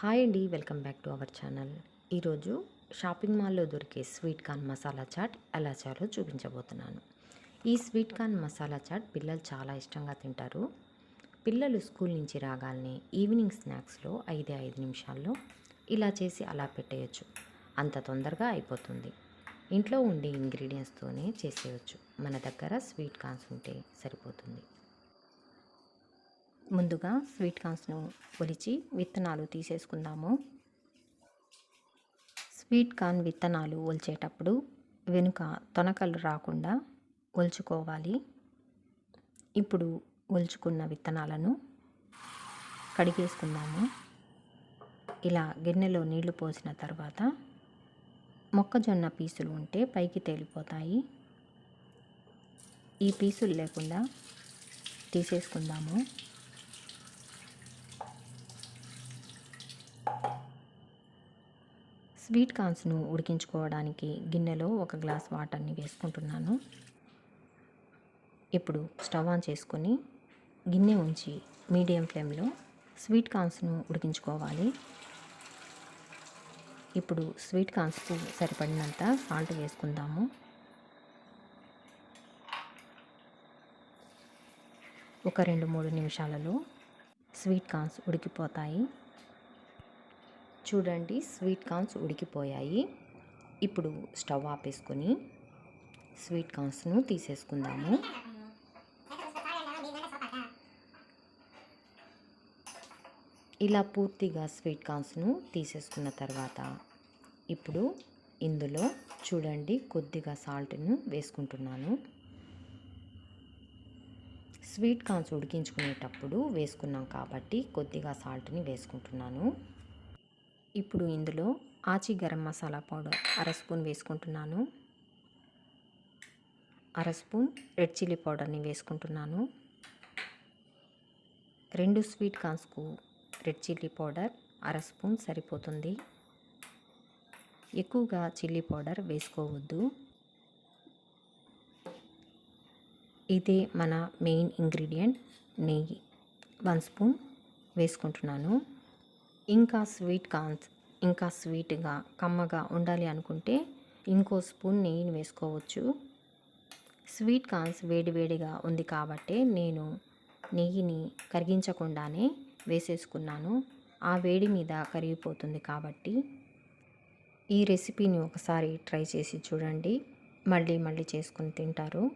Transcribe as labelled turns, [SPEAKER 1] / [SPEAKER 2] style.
[SPEAKER 1] Hi అండి welcome back to our channel. ఈరోజు shopping మాల్లో దొరికే స్వీట్ కార్న్ మసాలా చాట్ ఎలా చేయాలో చూపించబోతున్నాను. ఈ స్వీట్ కార్న్ మసాలా చాట్ పిల్లలు చాలా ఇష్టంగా తింటారు. పిల్లలు స్కూల్ నుంచి రాగానే ఈవినింగ్ స్నాక్స్లో ఐదే ఐదు నిమిషాల్లో ఇలా చేసి అలా పెట్టేయచ్చు. అంత తొందరగా అయిపోతుంది. ఇంట్లో ఉండే ఇంగ్రీడియంట్స్తోనే చేసేయచ్చు. మన దగ్గర స్వీట్ కార్న్స్ ఉంటే సరిపోతుంది. ముందుగా స్వీట్ కార్న్స్ను ఒలిచి విత్తనాలు తీసేసుకుందాము. స్వీట్ కార్న్ విత్తనాలు ఒలిచేటప్పుడు వెనుక తొనకలు రాకుండా ఒల్చుకోవాలి. ఇప్పుడు ఒల్చుకున్న విత్తనాలను కడిగేసుకుందాము. ఇలా గిన్నెలో నీళ్ళు పోసిన తర్వాత మొక్కజొన్న పీసులు ఉంటే పైకి తేలిపోతాయి. ఈ పీసులు లేకుండా తీసేసుకుందాము. స్వీట్ కార్న్స్ను ఉడికించుకోవడానికి గిన్నెలో ఒక గ్లాస్ వాటర్ని వేసుకుంటున్నాను. ఇప్పుడు స్టవ్ ఆన్ చేసుకొని గిన్నె ఉంచి మీడియం ఫ్లేమ్లో స్వీట్ కార్న్స్ను ఉడికించుకోవాలి. ఇప్పుడు స్వీట్ కార్న్స్కు సరిపడినంత సాల్ట్ వేసుకుందాము. ఒక రెండు మూడు నిమిషాలలో స్వీట్ కార్న్స్ ఉడికిపోతాయి. చూడండి స్వీట్ కార్న్స్ ఉడికిపోయాయి. ఇప్పుడు స్టవ్ ఆపేసుకొని స్వీట్ కార్న్స్ను తీసేసుకుందాము. ఇలా పూర్తిగా స్వీట్ కార్న్స్ను తీసేసుకున్న తర్వాత ఇప్పుడు ఇందులో చూడండి కొద్దిగా సాల్ట్ను వేసుకుంటున్నాను. స్వీట్ కార్న్స్ ఉడికించుకునేటప్పుడు వేసుకున్నాం కాబట్టి కొద్దిగా సాల్ట్ని వేసుకుంటున్నాను. ఇప్పుడు ఇందులో ఆచి గరం మసాలా పౌడర్ అర స్పూన్ వేసుకుంటున్నాను. అర స్పూన్ రెడ్ చిల్లీ పౌడర్ని వేసుకుంటున్నాను. రెండు స్వీట్ కాన్స్కు రెడ్ చిల్లీ పౌడర్ అర స్పూన్ సరిపోతుంది. ఎక్కువగా చిల్లీ పౌడర్ వేసుకోవద్దు. ఇదే మన మెయిన్ ఇంగ్రీడియంట్ నెయ్యి. వన్ స్పూన్ వేసుకుంటున్నాను. ఇంకా స్వీట్ కార్న్స్ ఇంకా స్వీట్గా కమ్మగా ఉండాలి అనుకుంటే ఇంకో స్పూన్ నెయ్యిని వేసుకోవచ్చు. స్వీట్ కార్న్స్ వేడివేడిగా ఉంది కాబట్టి నేను నెయ్యిని కరిగించకుండానే వేసేసుకున్నాను. ఆ వేడి మీద కరిగిపోతుంది కాబట్టి ఈ రెసిపీని ఒకసారి ట్రై చేసి చూడండి. మళ్ళీ మళ్ళీ చేసుకుని తింటారు.